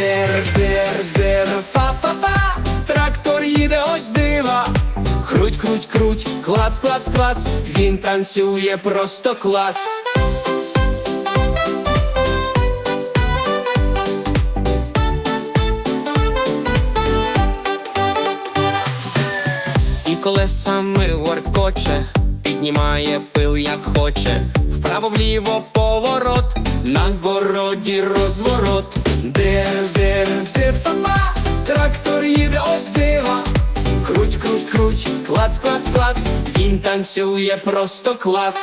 Дер, дер, дер, фа-фа-фа, трактор їде ось дива. Круть, круть, круть, клац, клац, клац, він танцює просто клас. І колесами воркоче, піднімає пил, як хоче, вправо вліво поворот, на двороді розворот. Дер, дер, дер, фа трактор їде ось. Круть, круть, круть, клац, клац, клац, він танцює просто клас.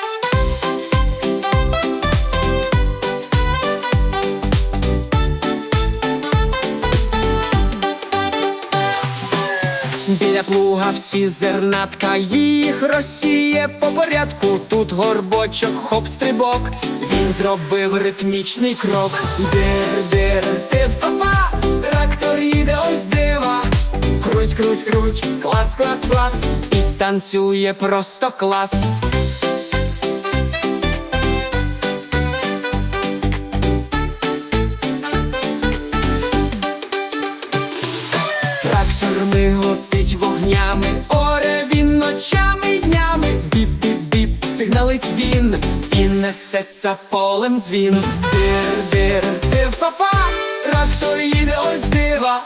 Біля плуга всі зернатка їх розсіє по порядку. Тут горбочок, хоп, стрибок. Він зробив ритмічний крок. Дер, дер, те фа трактор їде ось дива. Круть, круть, круть, клац, клац, клац. І танцює просто клас. Біп-біп-біп, він, і несеться полем дзвін. Дир-дир, дир фа трактор їде ось дива.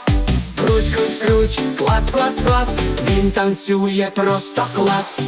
Круть, круть, круть, клац, клац, клац, він танцює просто клас.